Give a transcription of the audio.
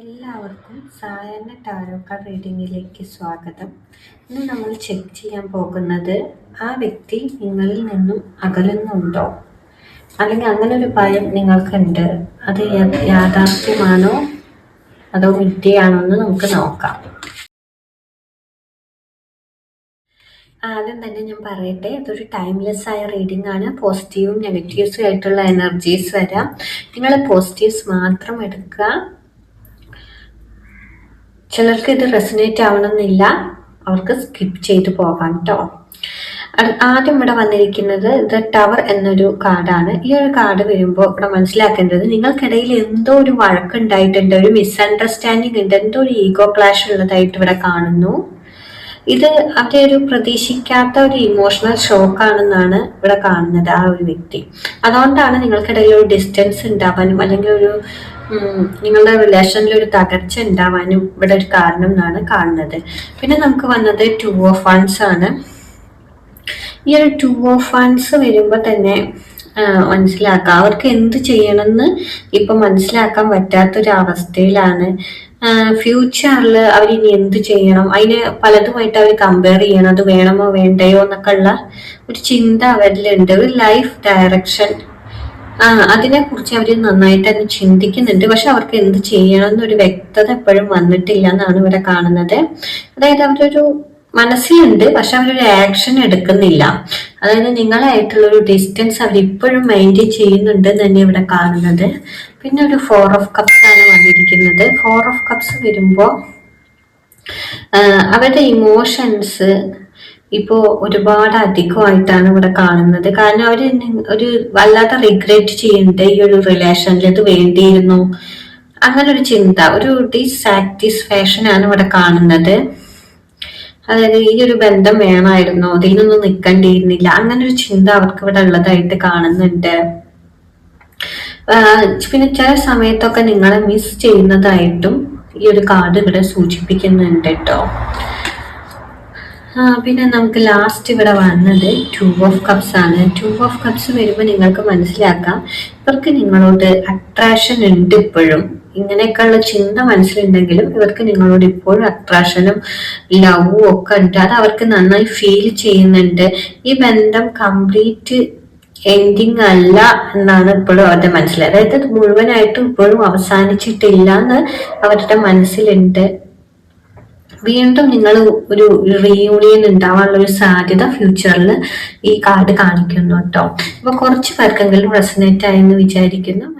എല്ലാവർക്കും സായാഹ്ന tarot card റീഡിങ്ങിലേക്ക് സ്വാഗതം. ഇന്ന് നമ്മൾ ചെക്ക് ചെയ്യാൻ പോകുന്നത് ആ വ്യക്തി നിങ്ങളിൽ നിന്നും അകലുന്നുണ്ടോ? അല്ലെങ്കിൽ അങ്ങനെ ഒരു ഭയം നിങ്ങൾക്കുണ്ട്. അത് യാഥാർത്ഥ്യമാണോ? അതോ വിദ്യയാണോ എന്ന് നമുക്ക് നോക്കാം. ആദ്യം തന്നെ ഞാൻ പറയട്ടെ ഇതൊരു ടൈംലെസ് ആയ റീഡിംഗ് ആണ്. പോസിറ്റീവും നെഗറ്റീവ്സും ആയിട്ടുള്ള എനർജീസ് വരാം. നിങ്ങൾ പോസിറ്റീവ്സ് മാത്രം എടുക്കുക. ചിലർക്ക് ഇത് റെസിനേറ്റ് ആവണമെന്നില്ല. അവർക്ക് സ്കിപ്പ് ചെയ്ത് പോകാം കേട്ടോ ആദ്യം ഇവിടെ വന്നിരിക്കുന്നത് ദ ടവർ എന്നൊരു കാർഡാണ് ഈ ഒരു കാർഡ് വരുമ്പോൾ ഇവിടെ മനസ്സിലാക്കേണ്ടത് നിങ്ങൾക്കിടയിൽ എന്തോ ഒരു വഴക്കുണ്ടായിട്ടുണ്ട് ഒരു മിസ്അണ്ടർസ്റ്റാൻഡിങ് ഉണ്ട് എന്തോ ഒരു ഈഗോ ക്ലാഷ് ഉള്ളതായിട്ട് ഇവിടെ കാണുന്നു. ഇത് അത് ഒരു പ്രതീക്ഷിക്കാത്ത ഒരു ഇമോഷണൽ ഷോക്കാണെന്നാണ് ഇവിടെ കാണുന്നത് ആ ഒരു വ്യക്തി. അതുകൊണ്ടാണ് നിങ്ങൾക്കിടയിൽ ഒരു ഡിസ്റ്റൻസ് ഉണ്ടാവാനും അല്ലെങ്കിൽ ഒരു നിങ്ങളുടെ റിലേഷനിൽ ഒരു തകർച്ച ഉണ്ടാവാനും ഇവിടെ ഒരു കാരണം എന്നാണ് കാണുന്നത്. പിന്നെ നമുക്ക് വന്നത് ടു ഓഫ് വൺസ് ആണ്. ഈ ഒരു ടു ഓഫ് വൺസ് വരുമ്പോൾ തന്നെ മനസ്സിലാക്കാം. അവർക്ക് എന്ത് ചെയ്യണമെന്ന് ഇപ്പൊ മനസ്സിലാക്കാൻ പറ്റാത്തൊരു അവസ്ഥയിലാണ് അവർ ഇനി എന്ത് ചെയ്യണം? അതിന് പലതുമായിട്ട് അവർ കമ്പയർ ചെയ്യണം. അത് വേണമോ വേണ്ടയോ എന്നൊക്കെ ഉള്ള ഒരു ചിന്ത അവരിലുണ്ട്. ഒരു ലൈഫ് ഡയറക്ഷൻ ആ അതിനെ കുറിച്ച് അവർ നന്നായിട്ട് തന്നെ ചിന്തിക്കുന്നുണ്ട്. പക്ഷെ അവർക്ക് എന്ത് ചെയ്യണം എന്നൊരു വ്യക്തത എപ്പോഴും വന്നിട്ടില്ല എന്നാണ് ഇവിടെ കാണുന്നത്. അതായത് അവരൊരു മനസ്സിലുണ്ട് പക്ഷെ അവരൊരു ആക്ഷൻ എടുക്കുന്നില്ല. അതായത് നിങ്ങളായിട്ടുള്ള ഒരു ഡിസ്റ്റൻസ് അവർ ഇപ്പോഴും മെയിന്റെയിൻ ചെയ്യുന്നുണ്ട് തന്നെ ഇവിടെ കാണുന്നത്. പിന്നെ ഒരു ഫോർ ഓഫ് കപ്സ് ആണ് വന്നിരിക്കുന്നത്. ഫോർ ഓഫ് കപ്സ് വരുമ്പോൾ അവരുടെ ഇമോഷൻസ് ഇപ്പോ ഒരുപാട് അധികമായിട്ടാണ് ഇവിടെ കാണുന്നത്. കാരണം അവർ നി- ഒരു വല്ലാതെ റിഗ്രറ്റ് ചെയ്യുന്നുണ്ട് ഈ ഒരു റിലേഷനിൽ ഇത് വേണ്ടിയിരുന്നു. അങ്ങനെ ഒരു ചിന്ത ഒരു ഡിസാറ്റിസ്ഫാക്ഷൻ ആണ് ഇവിടെ കാണുന്നത്. അതായത് ഈ ഒരു ബന്ധം വേണമായിരുന്നു നിന്നും നിൽക്കേണ്ടിയിരുന്നില്ല അങ്ങനെ ഒരു ചിന്ത അവർക്ക് ഇവിടെ ഉള്ളതായിട്ട് കാണുന്നുണ്ട്. പിന്നെ ചില സമയത്തൊക്കെ നിങ്ങളെ മിസ് ചെയ്യുന്നതായിട്ടും ഈ ഒരു കാർഡ് ഇവിടെ സൂചിപ്പിക്കുന്നുണ്ട് കേട്ടോ. പിന്നെ നമുക്ക് ലാസ്റ്റ് ഇവിടെ വന്നത് ടു ഓഫ് കപ്സ് ആണ്. ടു ഓഫ് കപ്സ് വരുമ്പോൾ നിങ്ങൾക്ക് മനസ്സിലാക്കാം. ഇവർക്ക് നിങ്ങളോട് അട്രാക്ഷൻ ഉണ്ട് ഇപ്പോഴും. ഇങ്ങനെയൊക്കെയുള്ള ചിന്ത മനസ്സിലുണ്ടെങ്കിലും ഇവർക്ക് നിങ്ങളോട് ഇപ്പോഴും അട്രാക്ഷനും ലവും ഒക്കെ ഉണ്ട്. അത് അവർക്ക് നന്നായി ഫീൽ ചെയ്യുന്നുണ്ട്. ഈ ബന്ധം കംപ്ലീറ്റ് എൻഡിങ് അല്ല എന്നാണ് ഇപ്പോഴും അവരുടെ മനസ്സിൽ. അതായത് അത് മുഴുവനായിട്ടും ഇപ്പോഴും അവസാനിച്ചിട്ടില്ല എന്ന് അവരുടെ മനസ്സിലുണ്ട്. വീണ്ടും നിങ്ങൾ ഒരു റീയൂണിയൻ ഉണ്ടാവാനുള്ള ഒരു സാധ്യത ഫ്യൂച്ചറിൽ ഈ കാർഡ് കാണിക്കുന്നു കേട്ടോ. അപ്പൊ കുറച്ച് പേർക്കെങ്കിലും റെസനേറ്റ് ആയെന്ന് വിചാരിക്കുന്നു.